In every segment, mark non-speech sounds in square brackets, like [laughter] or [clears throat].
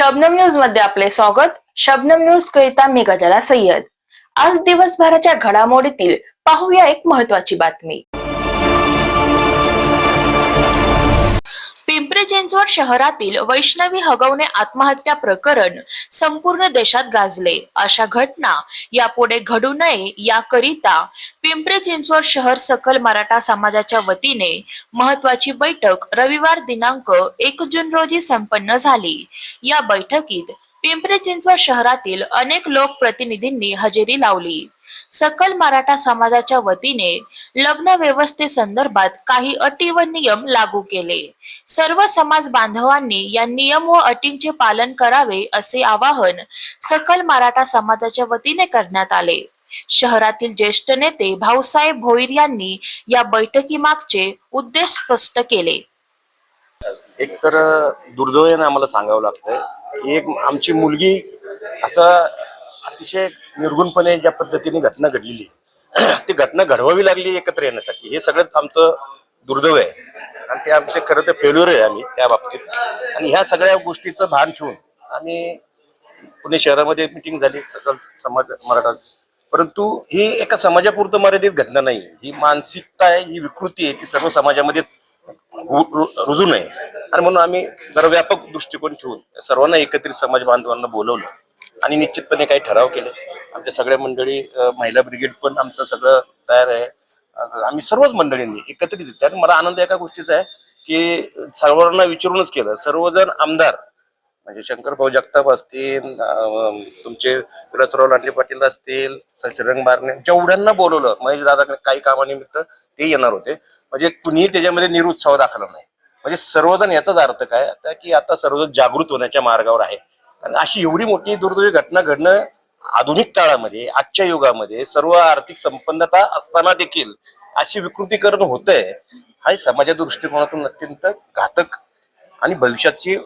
शबनम न्यूजमध्ये आपले स्वागत. शबनम न्यूज करिता मी गजाला सय्यद. आज दिवसभराच्या घडामोडीतील पाहूया एक महत्वाची बातमी. पिंपरी चिंचवड शहरातील वैष्णवी हगवणे आत्महत्या प्रकरण संपूर्ण देशात गाजले. अशा घटना यापुढे घडू नये याकरिता पिंपरी चिंचवड शहर सकल मराठा समाजाच्या वतीने महत्वाची बैठक रविवार दिनांक एक जून रोजी संपन्न झाली. या बैठकीत पिंपरी चिंचवड शहरातील अनेक लोकप्रतिनिधींनी हजेरी लावली. सकल मराठा समाजाच्या वतीने लग्न व्यवस्थेसंदर्भात काही अटी व नियम लागू केले. सर्व समाज बांधवांनी या नियम व अटींचे पालन करावे असे आवाहन सकल मराठा समाजाच्या वतीने करण्यात आले. शहरातील ज्येष्ठ नेते भाऊसाहेब भोईर यांनी या बैठकीमागचे उद्देश स्पष्ट केले. एक तर दुर्दैवाने आम्हाला सांगावं लागतंय एक आमची मुलगी असं अतिशय निर्गुणपणे ज्या पद्धतीने घटना घडलेली आहे, [clears throat] ती घटना घडवावी लागली एकत्र येण्यासाठी. हे सगळं आमचं दुर्दैव आहे. आणि ते आमचे खरं तर फेल्युअर आहे आम्ही त्या बाबतीत आणि ह्या सगळ्या गोष्टीचं भान ठेवून आम्ही पुणे शहरामध्ये मिटिंग झाली सकल समाज मराठा. परंतु ही एका समाजापुरतं मर्यादित घटना नाही. ही मानसिकता आहे ही विकृती आहे ती सर्व समाजामध्ये रु- रु- रुजू नये. आणि म्हणून आम्ही जरा व्यापक दृष्टिकोन ठेवून सर्वांना एकत्रित समाज बांधवांना बोलवलं. आणि निश्चितपणे काही ठराव केले. आमच्या सगळ्या मंडळी महिला ब्रिगेड पण आमचं सगळं तयार आहे. आम्ही सर्वच मंडळींनी एकत्रित येते आणि मला आनंद एका गोष्टीचा आहे की सर्वांना विचारूनच केलं. सर्वजण आमदार म्हणजे शंकरभाऊ जगताप असतील तुमचे विलासराव लांडे पाटील असतील श्रीरंग बारणे जेवढ्यांना बोलवलं महेश दादा काही कामानिमित्त ते येणार होते. म्हणजे कुणीही त्याच्यामध्ये निरुत्साह दाखला नाही. म्हणजे सर्वजण याचाच अर्थ काय आता की आता सर्वजण जागृत होण्याच्या मार्गावर आहे. आणि अशी एवढी मोठी दुर्दैवी घटना घडणं आधुनिक काळामध्ये आजच्या युगामध्ये सर्व आर्थिक संपन्नता असताना देखील अशी विकृतीकरण होतंय हा समाजाच्या दृष्टिकोनातून अत्यंत घातक आणि भविष्याची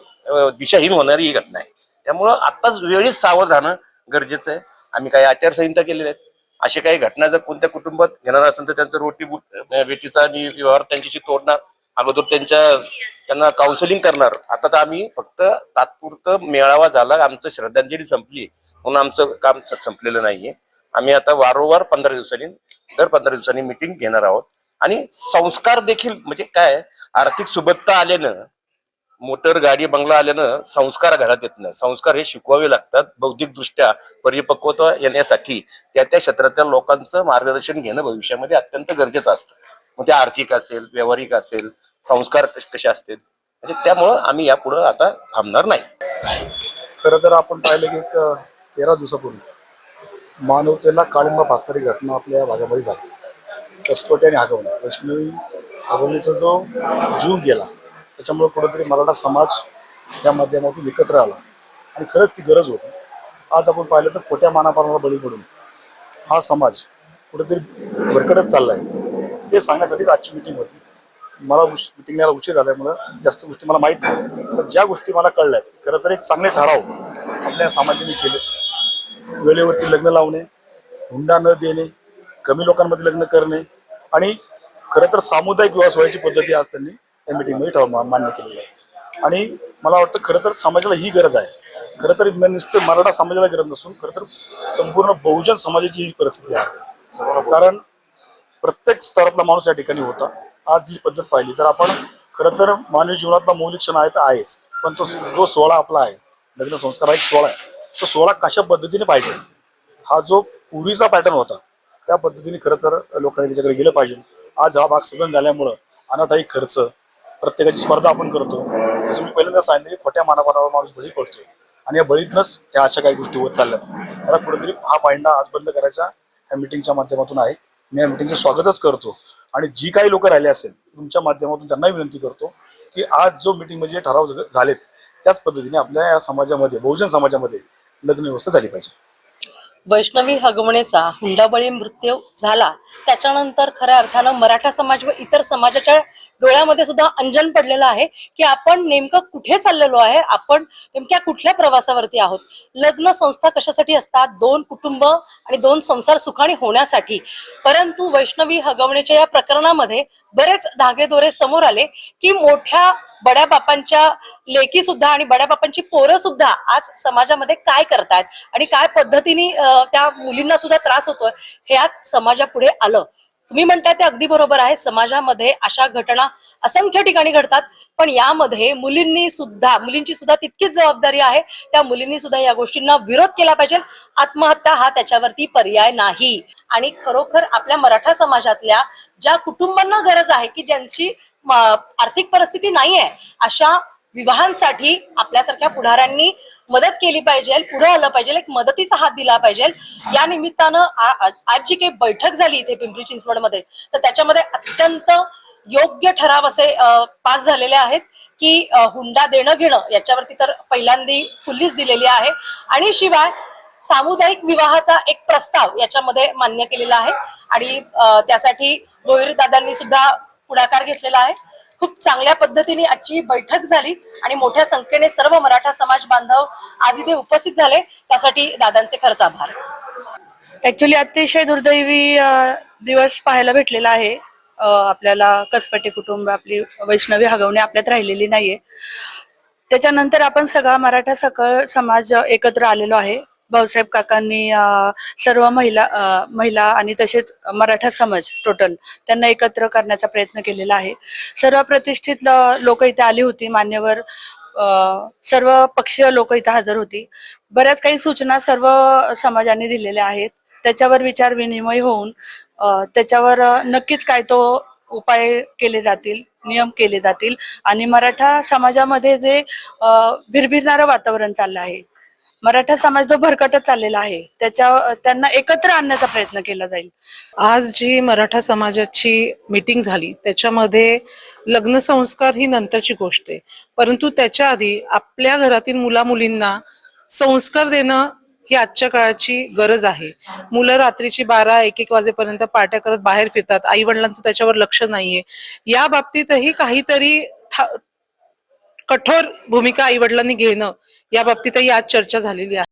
दिशाहीन होणारी ही घटना आहे. त्यामुळं आत्ताच वेळीच सावध राहणं गरजेचं आहे. आम्ही काही आचारसंहिता केलेल्या आहेत. अशा काही घटना जर कोणत्या कुटुंबात घेणार असेल तर त्यांचं रोटी बेटीचा आणि व्यवहार त्यांच्याशी तोडणार. अगोदर त्यांच्या त्यांना काउन्सिलिंग करणार. आता तर आम्ही फक्त तात्पुरतं मेळावा झाला. आमचं श्रद्धांजली संपली. म्हणून आमचं काम संपलेलं नाहीये. आम्ही आता वारंवार पंधरा दिवसांनी दर पंधरा दिवसांनी मिटिंग घेणार आहोत. आणि संस्कार देखील म्हणजे काय? आर्थिक सुबत्ता आल्यानं मोटर गाडी बंगला आल्यानं संस्कार घरात येत नाही. संस्कार हे शिकवावे लागतात. बौद्धिकदृष्ट्या परिपक्वता येण्यासाठी त्या त्या क्षेत्रातल्या लोकांचं मार्गदर्शन घेणं भविष्यामध्ये अत्यंत गरजेचं असतं. मग ते आर्थिक असेल व्यावहारिक असेल संस्कार कसे असतील? म्हणजे त्यामुळं आम्ही यापुढं आता थांबणार नाही. खरं तर आपण पाहिलं की एक तेरा दिवसापूर्वी मानवतेला काळिंबा फासणारी घटना आपल्या या भागामध्ये झाली. कसपट्याने हागवणं वैष्णवी हागवणीचा जो जीव गेला त्याच्यामुळे कुठेतरी मराठा समाज या माध्यमातून एकत्र आला. आणि खरंच ती गरज होती. आज आपण पाहिलं तर खोट्या मानापानाला बळी पडून हा समाज कुठेतरी भरकडत चालला आहे ते सांगण्यासाठीच आजची मिटिंग होती. मला मिटिंग यायला उशीर झाल्यामुळं जास्त गोष्टी मला माहीत नाही. पण ज्या गोष्टी मला कळल्या आहेत खरं तर एक चांगले ठराव आपल्या समाजाने केले वेळेवरती लग्न लावणे हुंडा न देणे कमी लोकांमध्ये लग्न करणे आणि खरं तर सामुदायिक विवाह सोहळ्याची पद्धती आज त्यांनी या मिटिंगमध्ये ठराव मान्य केलेली आहे. आणि मला वाटतं खरं तर समाजाला ही गरज आहे. खरं तर नुसतं मराठा समाजाला गरज नसून खरं तर संपूर्ण बहुजन समाजाची ही परिस्थिती आहे. कारण प्रत्येक स्तरातला माणूस या ठिकाणी होता. आज जी पद्धत पाहिली तर आपण खरं तर मानवी जीवनातला मौलिक क्षण आहे तर आहेच. पण तो जो सोहळा आपला आहे लग्न संस्कार हा एक सोहळा आहे. तो सोहळा कशा पद्धतीने पाहिजे? हा जो पूर्वीचा पॅटर्न होता त्या पद्धतीने खरं तर लोकांनी त्याच्याकडे गेलं पाहिजे. आज हा भाग सदन झाल्यामुळं अनाठाई खर्च प्रत्येकाची स्पर्धा आपण करतो. जसं मी पहिल्यांदा सांगितलं की खोट्या मानापानावर माणूस बळी पडतोय. आणि या बळीतनंच या अशा काही गोष्टी होत चालल्यात. त्याला कुठेतरी हा पायंडा आज बंद करायचा या मिटिंगच्या माध्यमातून आहे. मी या मिटिंगचं स्वागतच करतो. आणि जी काही लोक राहिले असेल तुमच्या माध्यमातून त्यांनाही विनंती करतो की आज जो मीटिंग म्हणजे ठराव झालेत त्याच पद्धतीने आपल्या या समाजामध्ये बहुजन समाजामध्ये लग्न व्यवस्था झाली पाहिजे. वैष्णवी हगवणेचा हुंडाबळी मृत्यू झाला. त्याच्यानंतर खऱ्या अर्थानं मराठा समाज व इतर समाजाच्या डोळ्यामध्ये सुद्धा अंजन पडलेलं आहे की आपण नेमकं कुठे चाललेलो आहे? आपण नेमक्या कुठल्या प्रवासावरती आहोत? लग्न संस्था कशासाठी असतात? दोन कुटुंब आणि दोन संसार सुखाने होण्यासाठी. परंतु वैष्णवी हगवण्याच्या या प्रकरणामध्ये बरेच धागेदोरे समोर आले की मोठ्या बड्या बापांच्या लेखी सुद्धा आणि बड्या बापांची पोरं सुद्धा आज समाजामध्ये काय करतायत आणि काय पद्धतीने त्या मुलींना सुद्धा त्रास होतोय हे आज समाजापुढे आलं. तुम्ही म्हणताय ते अगदी बरोबर आहे. समाजामध्ये अशा घटना असंख्य ठिकाणी घडतात. पण यामध्ये मुलींनी सुद्धा मुलींची सुद्धा तितकीच जबाबदारी आहे. त्या मुलींनी सुद्धा या गोष्टींना विरोध केला पाहिजे. आत्महत्या हा त्याच्यावरती पर्याय नाही. आणि खरोखर आपल्या मराठा समाजातल्या ज्या कुटुंबांना गरज आहे की ज्यांची आर्थिक परिस्थिती नाही आहे अशा विवाहांसाठी आपल्यासारख्या पुढाऱ्यांनी मदत केली पाहिजे पुढे आलं पाहिजे एक मदतीचा हात दिला पाहिजे. या निमित्तानं आज आज जी काही बैठक झाली इथे पिंपरी चिंचवडमध्ये. तर त्याच्यामध्ये अत्यंत योग्य ठराव असे पास झालेले आहेत की हुंडा देणं घेणं याच्यावरती तर पहिल्यांदी फुल्लीच दिलेली आहे. आणि शिवाय सामुदायिक विवाहाचा एक प्रस्ताव याच्यामध्ये मान्य केलेला आहे. आणि त्यासाठी भोईर दादांनी सुद्धा पुढाकार घेतलेला आहे. खूप चांगल्या पद्धतीने आजची बैठक झाली आणि मोठ्या संख्येने सर्व मराठा समाज बांधव आज इथे उपस्थित झाले. त्यासाठी दादांचे खरंच आभार. ऍक्च्युली अतिशय दुर्दैवी दिवस पाहायला भेटलेला आहे. आपल्याला कसपटे कुटुंब आपली वैष्णवी हगवणे आपल्यात राहिलेली नाहीये. त्याच्यानंतर आपण सगळा मराठा सकळ समाज एकत्र आलेलो आहे. भाऊसाहेब काकांनी सर्व महिला महिला आणि तसेच मराठा समाज टोटल त्यांना एकत्र करण्याचा प्रयत्न केलेला आहे. सर्व प्रतिष्ठित लोक इथे आली होती मान्यवर सर्व पक्षीय लोक इथे हजर होती. बऱ्याच काही सूचना सर्व समाजाने दिलेल्या आहेत. त्याच्यावर विचार विनिमय होऊन त्याच्यावर नक्कीच काय तो उपाय केले जातील नियम केले जातील आणि मराठा समाजामध्ये जे भिरभिरणारं वातावरण चाललं आहे मराठा समाज जो भरकटत चाललेला आहे. त्याच्या त्यांना एकत्र आणण्याचा प्रयत्न केला जाईल. आज जी मराठा समाजाची मीटिंग झाली त्याच्यामध्ये लग्न संस्कार ही नंतरची गोष्ट आहे. परंतु त्याच्या आधी आपल्या घरातील मुला मुलींना संस्कार देणं ही आजच्या काळाची गरज आहे. मुलं रात्रीची बारा एक एक वाजेपर्यंत पार्ट्या करत बाहेर फिरतात. आई वडिलांचं त्याच्यावर लक्ष नाहीये. या बाबतीतही काहीतरी कठोर भूमिका आई वडिलांनी घेणं या बाबतीतही आज चर्चा झालेली आहे.